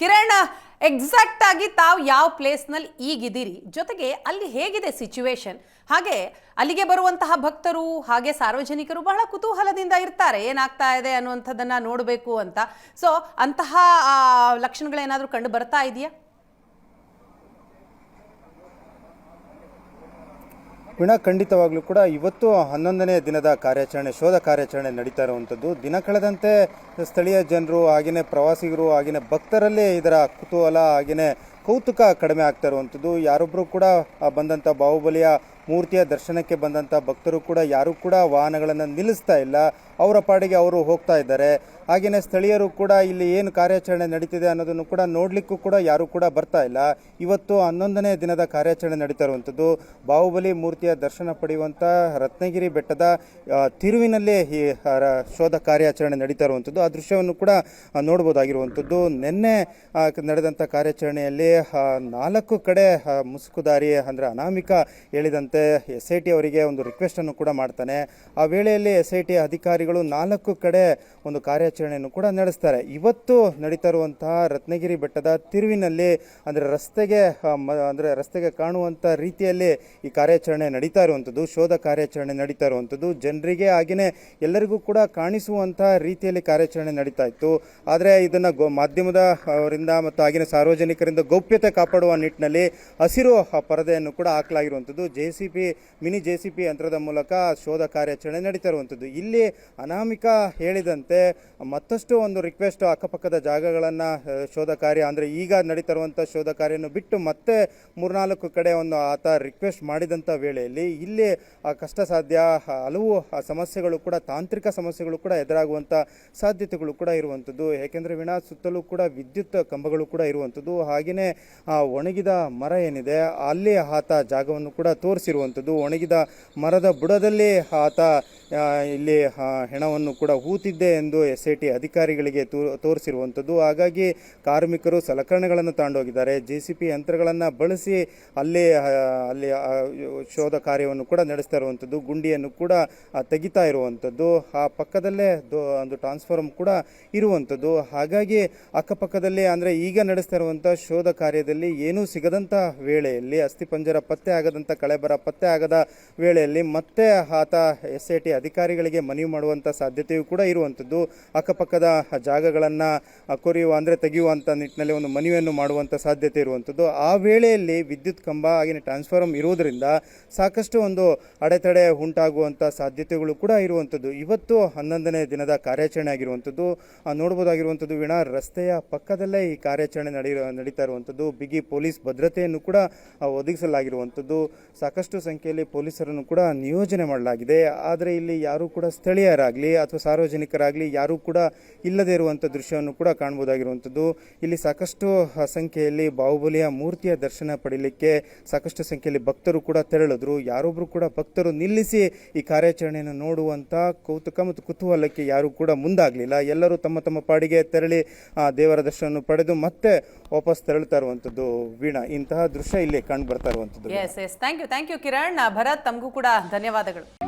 Kiran exact ಆಗಿ ತಾವು ಯಾವ ಪ್ಲೇಸ್ನಲ್ಲಿ ಈಗಿದ್ದೀರಿ? ಜೊತೆಗೆ ಅಲ್ಲಿ ಹೇಗಿದೆ ಸಿಚುವೇಶನ್ ಹಾಗೆ ಅಲ್ಲಿಗೆ ಬರುವಂತಹ ಭಕ್ತರು, ಹಾಗೆ ಸಾರ್ವಜನಿಕರು ಬಹಳ ಕುತೂಹಲದಿಂದ ಇರ್ತಾರೆ. ಏನಾಗ್ತಾ ಇದೆ ಅನ್ನುವಂಥದ್ದನ್ನ ನೋಡಬೇಕು ಅಂತ. ಸೊ ಅಂತಹ ಲಕ್ಷಣಗಳೇನಾದರೂ ಕಂಡು ಬರ್ತಾ ಇದೆಯಾ? ವೀಣಾ ಖಂಡಿತವಾಗಲೂ ಕೂಡ ಇವತ್ತು ಹನ್ನೊಂದನೇ ದಿನದ ಕಾರ್ಯಾಚರಣೆ, ಶೋಧ ಕಾರ್ಯಾಚರಣೆ ನಡೀತಾ ಇರುವಂಥದ್ದು. ದಿನ ಕಳೆದಂತೆ ಸ್ಥಳೀಯ ಜನರು, ಹಾಗೆಯೇ ಪ್ರವಾಸಿಗರು, ಹಾಗೆಯೇ ಭಕ್ತರಲ್ಲೇ ಇದರ ಕುತೂಹಲ, ಹಾಗೆಯೇ ಕೌತುಕ ಕಡಿಮೆ ಆಗ್ತಾ ಇರುವಂಥದ್ದು. ಯಾರೊಬ್ಬರು ಕೂಡ ಬಂದಂಥ ಬಾಹುಬಲಿಯ ಮೂರ್ತಿಯ ದರ್ಶನಕ್ಕೆ ಬಂದಂಥ ಭಕ್ತರು ಕೂಡ ಯಾರೂ ಕೂಡ ವಾಹನಗಳನ್ನು ನಿಲ್ಲಿಸ್ತಾ ಇಲ್ಲ. ಅವರ ಪಾಡಿಗೆ ಅವರು ಹೋಗ್ತಾ ಇದ್ದಾರೆ. ಹಾಗೆಯೇ ಸ್ಥಳೀಯರು ಕೂಡ ಇಲ್ಲಿ ಏನು ಕಾರ್ಯಾಚರಣೆ ನಡೀತಿದೆ ಅನ್ನೋದನ್ನು ಕೂಡ ನೋಡಲಿಕ್ಕೂ ಕೂಡ ಯಾರೂ ಕೂಡ ಬರ್ತಾ ಇಲ್ಲ. ಇವತ್ತು ಹನ್ನೊಂದನೇ ದಿನದ ಕಾರ್ಯಾಚರಣೆ ನಡೀತಾ ಇರುವಂಥದ್ದು ಬಾಹುಬಲಿ ಮೂರ್ತಿಯ ದರ್ಶನ ಪಡೆಯುವಂಥ ರತ್ನಗಿರಿ ಬೆಟ್ಟದ ತಿರುವಿನಲ್ಲೇ ಈ ಶೋಧ ಕಾರ್ಯಾಚರಣೆ ನಡೀತಾ ಇರುವಂಥದ್ದು ಆ ದೃಶ್ಯವನ್ನು ಕೂಡ ನೋಡ್ಬೋದಾಗಿರುವಂಥದ್ದು. ನಿನ್ನೆ ನಡೆದಂಥ ಕಾರ್ಯಾಚರಣೆಯಲ್ಲಿ ನಾಲ್ಕು ಕಡೆ ಮುಸುಕುದಾರಿ ಅಂದರೆ ಅನಾಮಿಕ ಹೇಳಿದಂತೆ ಎಸ್ ಐ ಟಿ ಅವರಿಗೆ ಒಂದು ರಿಕ್ವೆಸ್ಟನ್ನು ಕೂಡ ಮಾಡ್ತಾನೆ. ಆ ವೇಳೆಯಲ್ಲಿ ಎಸ್ ಐ ಟಿ ಅಧಿಕಾರಿಗಳು ನಾಲ್ಕು ಕಡೆ ಒಂದು ಕಾರ್ಯಾಚರಣೆಯನ್ನು ಕೂಡ ನಡೆಸ್ತಾರೆ. ಇವತ್ತು ನಡೀತಾ ಇರುವಂತಹ ರತ್ನಗಿರಿ ಬೆಟ್ಟದ ತಿರುವಿನಲ್ಲಿ ಅಂದರೆ ರಸ್ತೆಗೆ ಅಂದರೆ ರಸ್ತೆಗೆ ಕಾಣುವಂಥ ರೀತಿಯಲ್ಲಿ ಈ ಕಾರ್ಯಾಚರಣೆ ನಡೀತಾ ಇರುವಂಥದ್ದು, ಶೋಧ ಕಾರ್ಯಾಚರಣೆ ನಡೀತಾ ಇರುವಂಥದ್ದು. ಜನರಿಗೆ ಹಾಗೆಯೇ ಎಲ್ಲರಿಗೂ ಕೂಡ ಕಾಣಿಸುವಂಥ ರೀತಿಯಲ್ಲಿ ಕಾರ್ಯಾಚರಣೆ ನಡೀತಾ ಇತ್ತು. ಆದರೆ ಇದನ್ನು ಗೋ, ಮಾಧ್ಯಮದ ಅವರಿಂದ ಮತ್ತು ಆಗಿನ ಸಾರ್ವಜನಿಕರಿಂದ ಗೌಪ್ಯತೆ ಕಾಪಾಡುವ ನಿಟ್ಟಿನಲ್ಲಿ ಹಸಿರು ಪರದೆಯನ್ನು ಕೂಡ ಹಾಕಲಾಗಿರುವಂಥದ್ದು. J C B mini J C B ಯಂತ್ರದ ಮೂಲಕ ಶೋಧ ಕಾರ್ಯಾಚರಣೆ ನಡೀತಾ ಇರುವಂಥದ್ದು ಇಲ್ಲಿ ಅನಾಮಿಕ ಹೇಳಿದಂತೆ ಮತ್ತಷ್ಟು ಒಂದು ರಿಕ್ವೆಸ್ಟ್ ಅಕ್ಕಪಕ್ಕದ ಜಾಗಗಳನ್ನು ಶೋಧ ಕಾರ್ಯ ಅಂದರೆ ಈಗ ನಡೀತಾ ಶೋಧ ಕಾರ್ಯವನ್ನು ಬಿಟ್ಟು ಮತ್ತೆ ಮೂರ್ನಾಲ್ಕು ಕಡೆ ಒಂದು ಆತ ರಿಕ್ವೆಸ್ಟ್ ಮಾಡಿದಂಥ ವೇಳೆಯಲ್ಲಿ ಇಲ್ಲಿ ಕಷ್ಟ ಸಾಧ್ಯ ಹಲವು ಸಮಸ್ಯೆಗಳು ಕೂಡ, ತಾಂತ್ರಿಕ ಸಮಸ್ಯೆಗಳು ಕೂಡ ಎದುರಾಗುವಂಥ ಸಾಧ್ಯತೆಗಳು ಕೂಡ ಇರುವಂಥದ್ದು. ಏಕೆಂದರೆ ವೀಣಾ, ಸುತ್ತಲೂ ಕೂಡ ವಿದ್ಯುತ್ ಕಂಬಗಳು ಕೂಡ ಇರುವಂಥದ್ದು. ಹಾಗೆಯೇ ಒಣಗಿದ ಮರ ಏನಿದೆ, ಅಲ್ಲಿ ಆತ ಜಾಗವನ್ನು ಕೂಡ ತೋರಿಸಿರುವಂಥದ್ದು ಒಣಗಿದ ಮರದ ಬುಡದಲ್ಲಿ ಆತ ಇಲ್ಲಿ ಹೆಣವನ್ನು ಕೂಡ ಹೂತಿದ್ದೆ ಎಂದು ಎಸ್ ಐ ಟಿ ಅಧಿಕಾರಿಗಳಿಗೆ ತೋರಿಸಿರುವಂಥದ್ದು ಹಾಗಾಗಿ ಕಾರ್ಮಿಕರು ಸಲಕರಣೆಗಳನ್ನು ತಗೊಂಡೋಗಿದ್ದಾರೆ ಜೆ ಸಿ ಪಿ ಯಂತ್ರಗಳನ್ನು ಬಳಸಿ ಅಲ್ಲಿ ಅಲ್ಲಿ ಶೋಧ ಕಾರ್ಯವನ್ನು ಕೂಡ ನಡೆಸ್ತಾ ಇರುವಂಥದ್ದು ಗುಂಡಿಯನ್ನು ಕೂಡ ತೆಗಿತಾ ಇರುವಂಥದ್ದು ಆ ಪಕ್ಕದಲ್ಲೇ ಒಂದು ಟ್ರಾನ್ಸ್ಫಾರ್ಮ್ ಕೂಡ ಇರುವಂಥದ್ದು ಹಾಗಾಗಿ ಅಕ್ಕಪಕ್ಕದಲ್ಲಿ, ಅಂದರೆ ಈಗ ನಡೆಸ್ತಾ ಇರುವಂಥ ಶೋಧ ಕಾರ್ಯದಲ್ಲಿ ಏನೂ ಸಿಗದಂಥ ವೇಳೆಯಲ್ಲಿ ಅಸ್ಥಿಪಂಜರ ಪತ್ತೆ ಆಗದಂಥ ಕಳೆಬರ ಪತ್ತೆ ಆಗದ ವೇಳೆಯಲ್ಲಿ ಮತ್ತೆ ಆತ ಎಸ್ ಐ ಟಿ ಅಧಿಕಾರಿಗಳಿಗೆ ಮನವಿ ಮಾಡುವಂಥ ಸಾಧ್ಯತೆಯೂ ಕೂಡ ಇರುವಂಥದ್ದು ಅಕ್ಕಪಕ್ಕದ ಜಾಗಗಳನ್ನು ಕೊರೆಯುವ ಅಂದರೆ ತೆಗೆಯುವಂಥ ನಿಟ್ಟಿನಲ್ಲಿ ಒಂದು ಮನವಿಯನ್ನು ಮಾಡುವಂಥ ಸಾಧ್ಯತೆ ಇರುವಂಥದ್ದು ಆ ವೇಳೆಯಲ್ಲಿ ವಿದ್ಯುತ್ ಕಂಬ ಆಗಿನ ಟ್ರಾನ್ಸ್ಫಾರಮ್ ಇರುವುದರಿಂದ ಸಾಕಷ್ಟು ಒಂದು ಅಡೆತಡೆ ಉಂಟಾಗುವಂಥ ಸಾಧ್ಯತೆಗಳು ಕೂಡ ಇರುವಂಥದ್ದು ಇವತ್ತು ಹನ್ನೊಂದನೇ ದಿನದ ಕಾರ್ಯಾಚರಣೆ ಆಗಿರುವಂಥದ್ದು ನೋಡ್ಬೋದಾಗಿರುವಂಥದ್ದು ವೀಣ, ರಸ್ತೆಯ ಪಕ್ಕದಲ್ಲೇ ಈ ಕಾರ್ಯಾಚರಣೆ ನಡೆಯ ನಡೀತಾ ಇರುವಂಥದ್ದು ಬಿಗಿ ಪೊಲೀಸ್ ಭದ್ರತೆಯನ್ನು ಕೂಡ ಒದಗಿಸಲಾಗಿರುವಂಥದ್ದು ಸಾಕಷ್ಟು ಸಂಖ್ಯೆಯಲ್ಲಿ ಪೊಲೀಸರನ್ನು ಕೂಡ ನಿಯೋಜನೆ ಮಾಡಲಾಗಿದೆ. ಆದರೆ ಇಲ್ಲಿ ಯಾರೂ ಕೂಡ ಸ್ಥಳೀಯರಾಗಲಿ ಅಥವಾ ಸಾರ್ವಜನಿಕರಾಗಲಿ ಯಾರೂ ಕೂಡ ಇಲ್ಲದೇ ಇರುವಂಥ ದೃಶ್ಯವನ್ನು ಕೂಡ ಕಾಣ್ಬೋದಾಗಿರುವಂಥದ್ದು. ಇಲ್ಲಿ ಸಾಕಷ್ಟು ಸಂಖ್ಯೆಯಲ್ಲಿ ಬಾಹುಬಲಿಯ ಮೂರ್ತಿಯ ದರ್ಶನ ಪಡೀಲಿಕ್ಕೆ ಸಾಕಷ್ಟು ಸಂಖ್ಯೆಯಲ್ಲಿ ಭಕ್ತರು ಕೂಡ ತೆರಳಿದ್ರು. ಯಾರೊಬ್ಬರು ಕೂಡ ಭಕ್ತರು ನಿಲ್ಲಿಸಿ ಈ ಕಾರ್ಯಾಚರಣೆಯನ್ನು ನೋಡುವಂಥ ಕೌತುಕ ಮತ್ತು ಕುತೂಹಲಕ್ಕೆ ಯಾರೂ ಕೂಡ ಮುಂದಾಗಲಿಲ್ಲ. ಎಲ್ಲರೂ ತಮ್ಮ ತಮ್ಮ ಪಾಡಿಗೆ ತೆರಳಿ ದೇವರ ದರ್ಶನವನ್ನು ಪಡೆದು ಮತ್ತೆ ವಾಪಸ್ ತೆರಳುತ್ತಾ ಇರುವಂಥದ್ದು ವೀಣಾ. ಇಂತಹ ದೃಶ್ಯ ಇಲ್ಲಿ ಕಂಡು ಬರ್ತಾ ಇರುವಂಥದ್ದು thank you thank you Kiran Bharath, ತಮಗೂ ಕೂಡ ಧನ್ಯವಾದಗಳು.